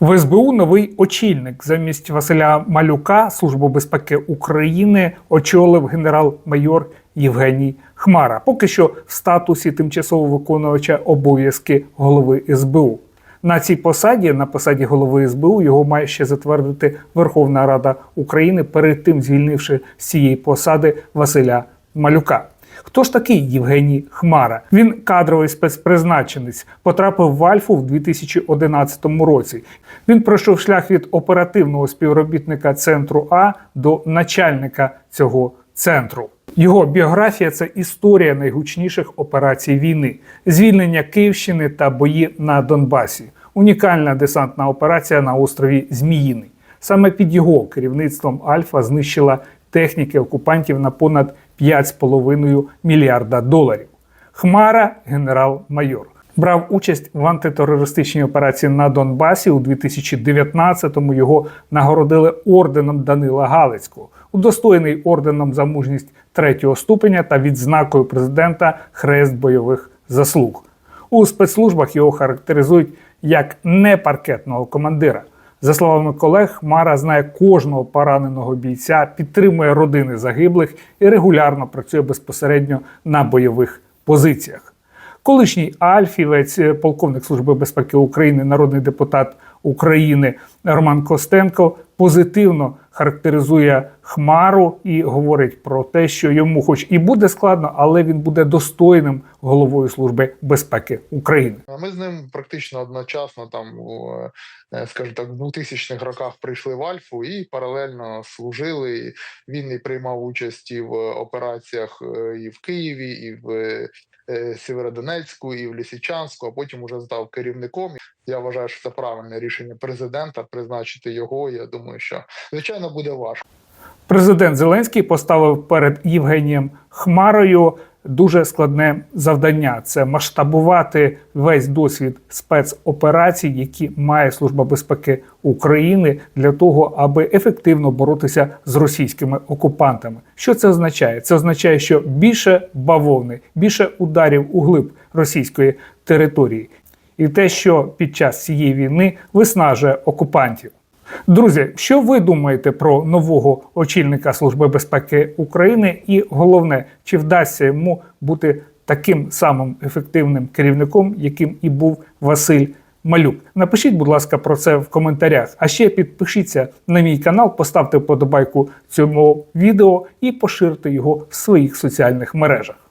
В СБУ новий очільник замість Василя Малюка Службу безпеки України очолив генерал-майор Євгеній Хмара. Поки що в статусі тимчасово виконувача обов'язки голови СБУ. На цій посаді, на посаді голови СБУ, його має ще затвердити Верховна Рада України, перед тим звільнивши з цієї посади Василя Малюка. Хто ж такий Євгеній Хмара? Він кадровий спецпризначенець, потрапив в Альфу в 2011 році. Він пройшов шлях від оперативного співробітника центру А до начальника цього центру. Його біографія це історія найгучніших операцій війни, звільнення Київщини та бої на Донбасі, унікальна десантна операція на острові Зміїний. Саме під його керівництвом Альфа знищила техніки окупантів на понад 5,5 мільярда доларів. Хмара генерал-майор. Брав участь в антитерористичній операції на Донбасі у 2019-му. Його нагородили орденом Данила Галицького, удостоєний орденом за мужність третього ступеня та відзнакою президента Хрест бойових заслуг. У спецслужбах його характеризують як непаркетного командира. За словами колег, Мара знає кожного пораненого бійця, підтримує родини загиблих і регулярно працює безпосередньо на бойових позиціях. Колишній альфівець, е, полковник Служби безпеки України, народний депутат України Роман Костенко позитивно характеризує Хмару і говорить про те, що йому, хоч і буде складно, але він буде достойним головою Служби безпеки України. Ми з ним практично одночасно, там е, скажімо так, в 2000-х роках прийшли в Альфу і паралельно служили. Він і приймав участь і в операціях е, і в Києві, і в е, Сєвєродонецьку, і в Лісичанську, а потім уже став керівником. Я вважаю, що це правильне рішення президента призначити його. Я думаю, що звичайно буде важко. Президент Зеленський поставив перед Євгенієм Хмарою дуже складне завдання: це масштабувати весь досвід спецоперацій, які має Служба безпеки України для того, аби ефективно боротися з російськими окупантами. Що це означає? Це означає, що більше бавовни, більше ударів у глиб російської території, і те, що під час цієї війни виснажує окупантів. Друзі, що ви думаєте про нового очільника Служби безпеки України? І головне, чи вдасться йому бути таким самим ефективним керівником, яким і був Василь Малюк? Напишіть, будь ласка, про це в коментарях. А ще підпишіться на мій канал, поставте вподобайку цьому відео і поширте його в своїх соціальних мережах.